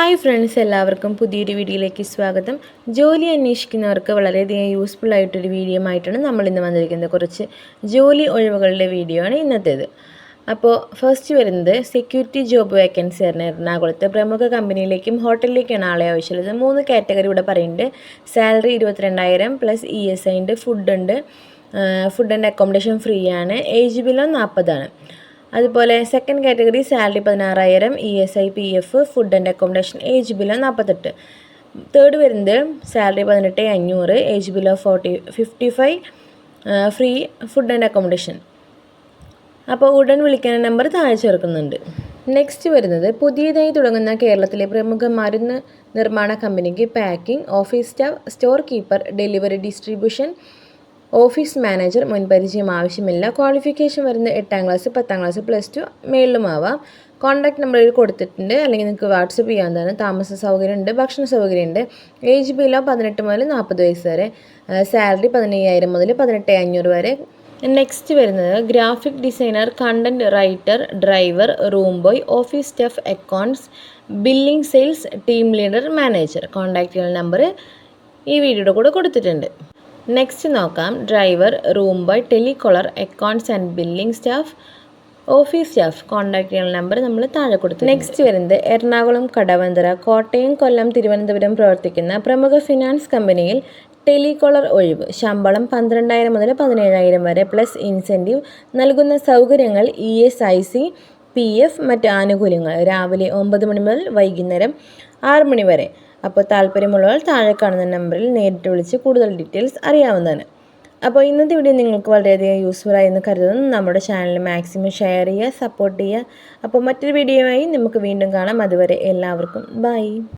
Hi friends എല്ലാവർക്കും പുതിയൊരു വീഡിയോയിലേക്ക് സ്വാഗതം. ജോലി അന്വേഷിക്കുന്നവർക്ക് വളരെയധികം യൂസ്ഫുൾ ആയിട്ടൊരു വീഡിയോ ആയിട്ടാണ് നമ്മൾ ഇന്ന് വന്നിരിക്കുന്നത്. കുറച്ച് ജോലി ഒഴിവുകളുടെ വീഡിയോ ആണ് ഇന്നത്തേത്. അപ്പോൾ ഫസ്റ്റ് വരുന്നത് സെക്യൂരിറ്റി ജോബ് വേക്കൻസി ആണ്. എറണാകുളത്ത് പ്രമുഖ കമ്പനിയിലേക്കും ഹോട്ടലിലേക്കാണ് ആളെ ആവശ്യമുള്ളത്. മൂന്ന് കാറ്റഗറി ഇവിടെ പറയുന്നുണ്ട്. സാലറി ഇരുപത്തിരണ്ടായിരം പ്ലസ് ഇ എസ് ഐ ഉണ്ട് ഫുഡ് ഉണ്ട്. ഫുഡ് ആൻഡ് അക്കോമഡേഷൻ ഫ്രീ ആണ്. ഏജ് ബിലോ നാൽപ്പതാണ് അതുപോലെ സെക്കൻഡ് കാറ്റഗറി സാലറി പതിനാറായിരം E S I P F food and accommodation age below നാൽപ്പത്തെട്ട് തേർഡ് വരുന്നത് സാലറി പതിനെട്ട് അഞ്ഞൂറ് age below forty fifty five free food and accommodation അപ്പോൾ ഉടൻ വിളിക്കാൻ നമ്പർ താഴെ ചേർക്കുന്നുണ്ട്. നെക്സ്റ്റ് വരുന്നത് പുതിയതായി തുടങ്ങുന്ന കേരളത്തിലെ പ്രമുഖ മരുന്ന് നിർമ്മാണ കമ്പനിക്ക് packing office staff store keeper delivery distribution office manager മുൻപരിചയം ആവശ്യമില്ല. ക്വാളിഫിക്കേഷൻ വരുന്ന എട്ടാം ക്ലാസ് പത്താം ക്ലാസ് പ്ലസ് ടു മേളിലുമാവാം. കോൺടാക്ട് നമ്പറിൽ കൊടുത്തിട്ടുണ്ട്. അല്ലെങ്കിൽ നിങ്ങൾക്ക് വാട്സപ്പ് ചെയ്യാവുന്നതാണ്. താമസ സൗകര്യം ഉണ്ട് ഭക്ഷണ സൗകര്യം ഉണ്ട് ഏജ് ബിലോ പതിനെട്ട് മുതൽ നാൽപ്പത് വയസ്സ് വരെ. സാലറി പതിനയ്യായിരം മുതൽ പതിനെട്ട് അഞ്ഞൂറ് വരെ. നെക്സ്റ്റ് വരുന്നത് graphic designer content writer driver room boy office staff accounts billing sales team leader manager. Contact number ഈ വീഡിയോയുടെ കൂടെ കൊടുത്തിട്ടുണ്ട്. നെക്സ്റ്റ് നോക്കാം. Driver room boy telecaller accounts and billing staff office staff contact ചെയ്യുന്ന നമ്പർ നമ്മൾ താഴെ കൊടുത്തു നെക്സ്റ്റ് വരുന്നത് എറണാകുളം കടവന്തര കോട്ടയം കൊല്ലം തിരുവനന്തപുരം പ്രവർത്തിക്കുന്ന പ്രമുഖ ഫിനാൻസ് കമ്പനിയിൽ ടെലികോളർ ഒഴിവ്. ശമ്പളം പന്ത്രണ്ടായിരം മുതൽ പതിനേഴായിരം വരെ പ്ലസ് ഇൻസെന്റീവ് നൽകുന്ന സൗകര്യങ്ങൾ E S I C P F മറ്റ് ആനുകൂല്യങ്ങൾ. രാവിലെ ഒമ്പത് മണി മുതൽ വൈകുന്നേരം ആറ് മണി വരെ. അപ്പോൾ താല്പര്യമുള്ളവർ താഴെ കാണുന്ന നമ്പറിൽ നേരിട്ട് വിളിച്ച് കൂടുതൽ ഡീറ്റെയിൽസ് അറിയാവുന്നതാണ്. അപ്പോൾ ഇന്നത്തെ വീഡിയോ നിങ്ങൾക്ക് വളരെയധികം യൂസ്ഫുൾ ആയി എന്ന് കരുതുന്നു. നമ്മുടെ ചാനൽ മാക്സിമം ഷെയർ ചെയ്യുക സപ്പോർട്ട് ചെയ്യുക. അപ്പോൾ മറ്റൊരു വീഡിയോയുമായി നമുക്ക് വീണ്ടും കാണാം. അതുവരെ എല്ലാവർക്കും ബൈ